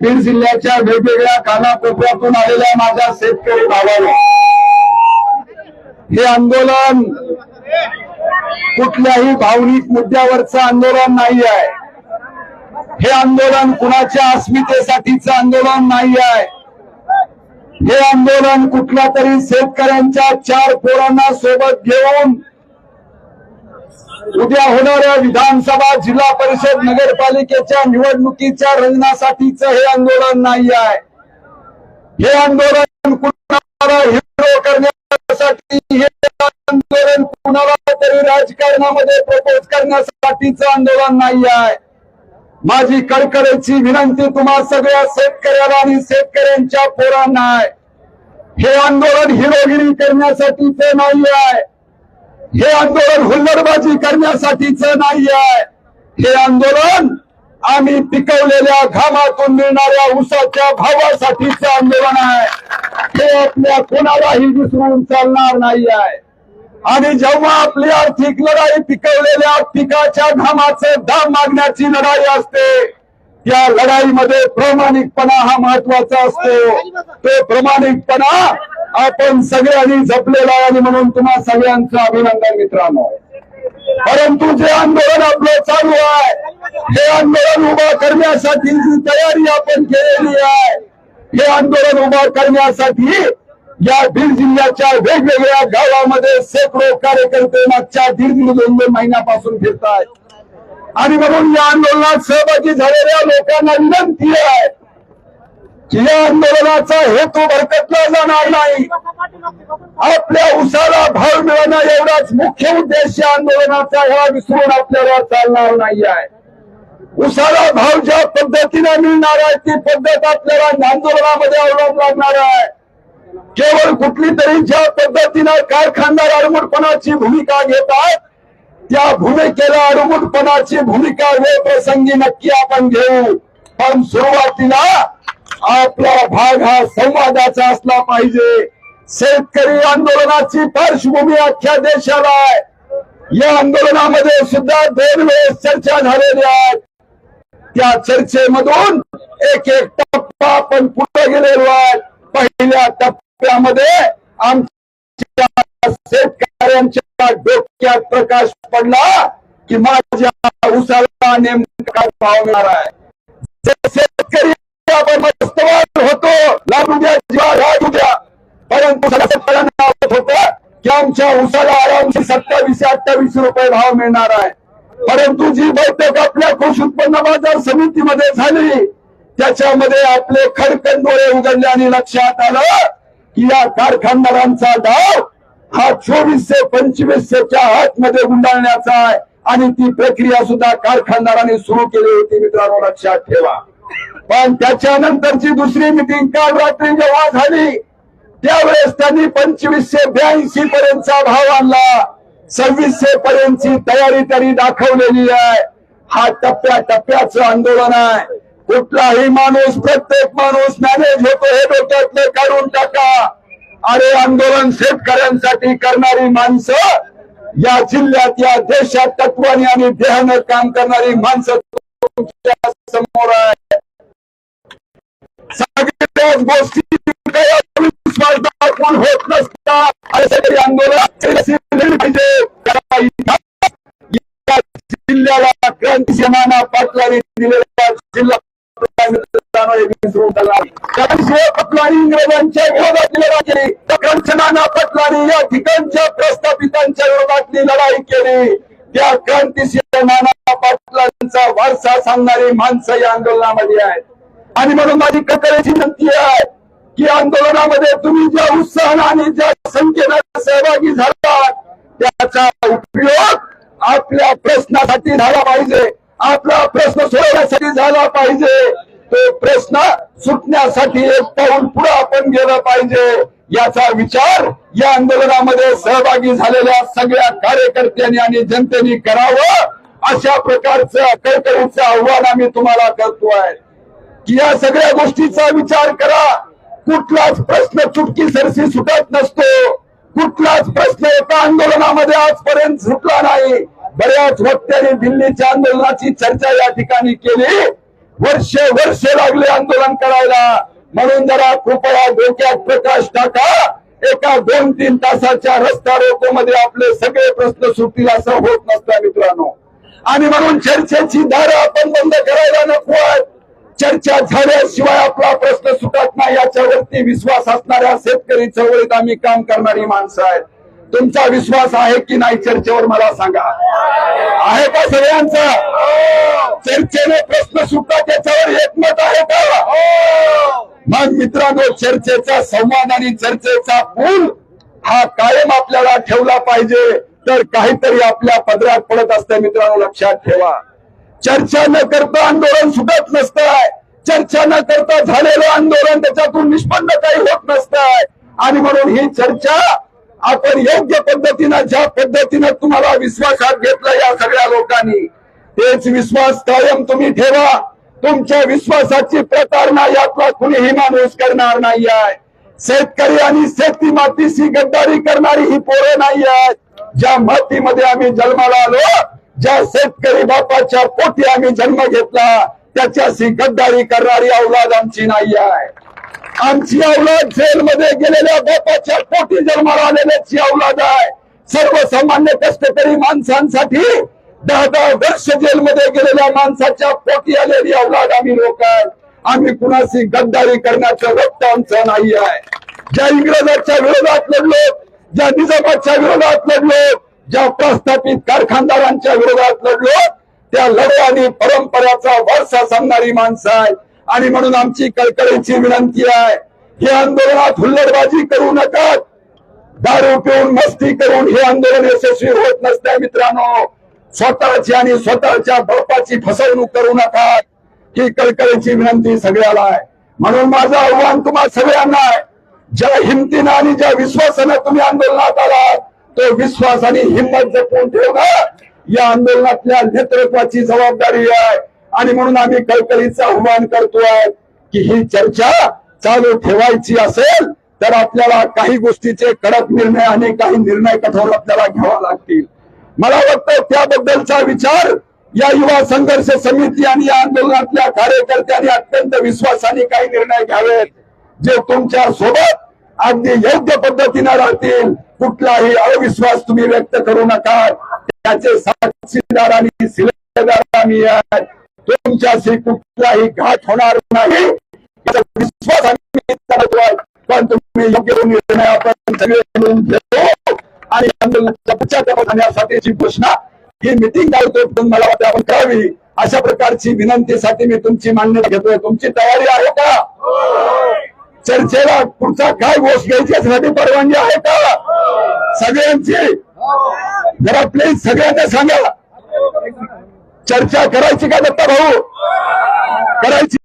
बीड जिल्ह्याच्या वेगवेगळ्या कानाकोपऱ्यातून आलेल्या माझ्या शेतकरी भावाला हे आंदोलन कुठल्याही भावनिक मुद्द्यावरचं आंदोलन नाही आहे हे आंदोलन कुणाच्या अस्मितेसाठीचं आंदोलन नाही आहे हे आंदोलन कुठल्या तरी शेतकऱ्यांच्या चार पोरांना सोबत घेऊन उद्या होणाऱ्या विधानसभा जिल्हा परिषद नगरपालिकेच्या निवडणुकीच्या रंजनासाठीचं हे आंदोलन नाही आहे. हे आंदोलन कुणाला हिरो करण्यासाठी हे आंदोलन कुणाला तरी राजकारणामध्ये प्रपोज करण्यासाठीच आंदोलन नाही आहे. माझी कडकडेची विनंती तुम्हा सगळ्या शेतकऱ्याला आणि शेतकऱ्यांच्या पोरांना आहे. हे आंदोलन हिरोगिरी करण्यासाठीचे नाही आहे. हे आंदोलन हुल्लडबाजी करण्यासाठीच नाही आहे हे आंदोलन आम्ही पिकवलेल्या घामातून मिळणाऱ्या उसाच्या भावासाठीच आंदोलन आहे. हे आपल्या कोणालाही विसरून चालणार नाही आहे आणि जेव्हा आपली आर्थिक लढाई पिकवलेल्या पिकाच्या घामाचं दाम मागण्याची लढाई असते या लढाईमध्ये प्रामाणिकपणा हा महत्त्वाचा असतो. तो प्रामाणिकपणा आपण सगळ्यांनी जपलेला आहे आणि म्हणून तुम्हा सगळ्यांचं अभिनंदन मित्रांनो. परंतु जे आंदोलन आपलं चालू आहे हे आंदोलन उभा करण्यासाठी जी तयारी आपण केलेली आहे हे आंदोलन उभा करण्यासाठी या बीड जिल्ह्याच्या वेगवेगळ्या गावामध्ये शेकडो कार्यकर्ते मागच्या दीड दोन दोन महिन्यापासून फिरत आहेत आणि म्हणून या आंदोलनात सहभागी झालेल्या लोकांना विनंती आहे या आंदोलनाचा हेतू भरकटला जाणार नाही. आपल्या उसाला भाव मिळणं एवढाच मुख्य उद्देश आंदोलनाचा ह्या विसरून आपल्याला चालणार नाही आहे. उसाला भाव ज्या पद्धतीने मिळणार आहे ती पद्धत आपल्याला आंदोलनामध्ये अवलंब लागणार आहे. केवळ कुठली तरी ज्या पद्धतीनं कारखानदार अडमुटपणाची भूमिका घेतात त्या भूमिकेला अडमुटपणाची भूमिका वेळ प्रसंगी नक्की आपण घेऊ. पण सुरुवातीला आपला भाग हा संवादाचा असला पाहिजे. शेतकरी आंदोलनाची पार्श्वभूमी अख्ख्या देशाला आहे. या आंदोलनामध्ये सुद्धा दोन वेळेस चर्चा झालेल्या आहेत त्या चर्चेमधून एक एक टप्पा आपण पुढे गेलेलो आहे. पहिल्या टप्प्यामध्ये आमच्या शेतकऱ्यांच्या डोक्यात प्रकाश पडला की माझ्या उसाला नेमका काय भाव मिळणार आहे जे शेतकरी आपण मस्तवाद होतो लागू द्या जीवा राहू द्या परंतु सगळ्या शेतकऱ्यांना वाटत होतं तुमच्या उसाला आरामशी सत्तावीस अठ्ठावीस रुपये भाव मिळणार आहे. परंतु जी बैठक आपल्या कृषी उत्पन्न बाजार समितीमध्ये झाली त्याच्यामध्ये आपले खडकंडोळे उघडले आणि लक्षात आलं की या कारखानदारांचा डाव हा चोवीसशे पंचवीसशेच्या आतमध्ये गुंडाळण्याचा आहे आणि ती प्रक्रिया सुद्धा कारखानदारांनी सुरू केली होती मित्रांनो लक्षात ठेवा. पण त्याच्यानंतरची दुसरी मिटिंग काल रात्री जेव्हा झाली त्यावेळेस त्यांनी पंचवीसशे ब्याऐंशी पर्यंतचा भाव आणला. सव्वीसशे पर्यंतची तयारी त्यांनी दाखवलेली आहे. हा टप्प्या टप्प्याचं आंदोलन आहे. कुठलाही माणूस प्रत्येक माणूस मॅनेज होतो हे डोक्यातले काढून टाका. अरे आंदोलन शेतकऱ्यांसाठी करणारी माणसं या जिल्ह्यात या देशात तत्वाने आणि देहानं काम करणारी माणसं समोर आहे सगळ्याच गोष्टी काही होत आंदोलन पाहिजे. या जिल्ह्याला क्रांती सेनाना जिल्हा पटलानी इंग्रजांच्या विरोधात लढाई केली या ठिकाणच्या प्रस्थापितांच्या विरोधातली लढाई केली. त्या क्रांतीशील नाना पाटलांचा वारसा सांगणारी माणसं या आंदोलनामध्ये आहेत. आणि म्हणून माझी ककळीची विनंती आहे की आंदोलनामध्ये तुम्ही ज्या उत्साहानं आणि ज्या संख्येनं सहभागी झालात त्याचा उपयोग आपल्या प्रश्नासाठी झाला पाहिजे. आपला प्रश्न सोडवण्यासाठी झाला पाहिजे. तो प्रश्न सुटण्यासाठी एक पाऊल पुढे आपण गेलं पाहिजे. याचा विचार या आंदोलनामध्ये सहभागी झालेल्या सगळ्या कार्यकर्त्यांनी आणि जनतेने करावं अशा प्रकारचं कळकळीचं आव्हान आम्ही तुम्हाला करतोय. की या सगळ्या गोष्टीचा विचार करा. कुठलाच प्रश्न चुटकी सरशी सुटत नसतो. कुठलाच प्रश्न एका आंदोलनामध्ये आजपर्यंत सुटला नाही. बऱ्याच वक्त्यांनी दिल्लीच्या आंदोलनाची चर्चा या ठिकाणी केली. वर्षे वर्षे लागले आंदोलन करायला. म्हणून जरा कृपया डोक्यात प्रकाश टाका. एका दोन तीन तासाच्या रस्ता रोको मध्ये आपले सगळे प्रश्न सुटतील असं होत नसतं मित्रांनो. आणि म्हणून चर्चेची दारं आपण बंद करायला नको चर्चा झाल्याशिवाय आपला प्रश्न सुटत नाही. याच्यावरती विश्वास असणाऱ्या शेतकरी चळवळीत आम्ही काम करणारी माणसं आहेत. तुमचा विश्वास आहे की नाही चर्चेवर मला सांगा. आहे का सगळ्यांचा? चर्चेने प्रश्न सुटतात याच्यावर एकमत आहे का? मग मित्रांनो चर्चेचा संवाद आणि चर्चेचा पूल हा कायम आपल्याला ठेवला पाहिजे. तर काहीतरी आपल्या पदरात पडत असतं मित्रांनो लक्षात ठेवा. चर्चा न करता आंदोलन सुटत नसतंय. चर्चा न करता झालेलं आंदोलन त्याच्यातून निष्पन्न काही होत नसतंय. आणि म्हणून ही चर्चा आपण योग्य पद्धतीनं ज्या पद्धतीनं तुम्हाला विश्वासात घेतलं या सगळ्या लोकांनी तेच विश्वास कायम तुम्ही ठेवा. तुमच्या विश्वासाची प्रतारणा यातला कुणीही माणूस करणार नाही आहे शेतकरी आणि शेती मातीशी गद्दारी करणारी ही पोरं नाही आहेत ज्या मातीमध्ये आम्ही जन्माला आलो ज्या शेतकरी बापाच्या पोटी आम्ही जन्म घेतला त्याच्याशी गद्दारी करणारी औलाद आमची नाही आहे आमची अवलाद जेलमध्ये गेलेल्या बापाच्या पोटी जन्माला आलेल्याची औलाद आहे. सर्वसामान्य कष्टकरी माणसांसाठी दहा दहा वर्ष जेलमध्ये गेलेल्या माणसाच्या पोटी आलेली औलाद आम्ही लोक. आम्ही कुणाशी गद्दारी करण्याचं रक्त आमचं नाही आहे ज्या इंग्रजांच्या विरोधात लढलो ज्या निजामाच्या विरोधात लढलो ज्या प्रस्थापित कारखानदारांच्या विरोधात लढलो त्या लढ्याने परंपराचा वारसा सांगणारी माणसं आहे आणि म्हणून आमची कळकळीची विनंती आहे हे आंदोलनात हुल्लडबाजी करू नका दारू पिऊन मस्ती करून हे आंदोलन यशस्वी होत नसते मित्रांनो. स्वतःची आणि स्वतःच्या बापाची फसवणूक करू नका ही कळकळीची विनंती सगळ्याला आहे. म्हणून माझं आव्हान तुम्हा सगळ्यांना आहे. ज्या हिमतीनं आणि ज्या विश्वासानं तुम्ही आंदोलनात आलात. तो विश्वास आणि हिंमत जपून ठेवणं या आंदोलनातल्या नेतृत्वाची जबाबदारी आहे. आणि म्हणून आम्ही कळकळीचं आव्हान करतोय की ही चर्चा चालू ठेवायची असेल तर आपल्याला काही गोष्टीचे कडक निर्णय आणि काही निर्णय कठोर आपल्याला घ्यावा लागतील. मला वाटतं त्याबद्दलचा विचार या युवा संघर्ष समिती आणि या आंदोलनातल्या कार्यकर्त्यांनी अत्यंत विश्वासाने काही निर्णय घ्यावेत. जे तुमच्यासोबत अगदी योग्य पद्धतीने राहतील. कुठलाही अविश्वास तुम्ही व्यक्त करू नका. त्याचे साक्षीदार आणि शिलेदार आम्ही आहे. तुमच्याशी कुठलाही घात होणार नाही. विश्वास आम्ही करतोय. पण तुम्ही योग्य निर्णय आपण सगळे मिळून घेतो. आणि आंदोलनाच्या पुढच्या घोषणा ही मिटिंग लावतो. पण मला वाटतं आपण करावी. अशा प्रकारची विनंतीसाठी मी तुमची मान्यता घेतोय. तुमची तयारी आहे का? चर्चेला पुढचा काय गोष्ट घ्यायची यासाठी परवानगी आहे का? सगळ्यांची. जरा प्लीज सगळ्यांना सांगा. चर्चा करायची का दत्ता भाऊ? करायची.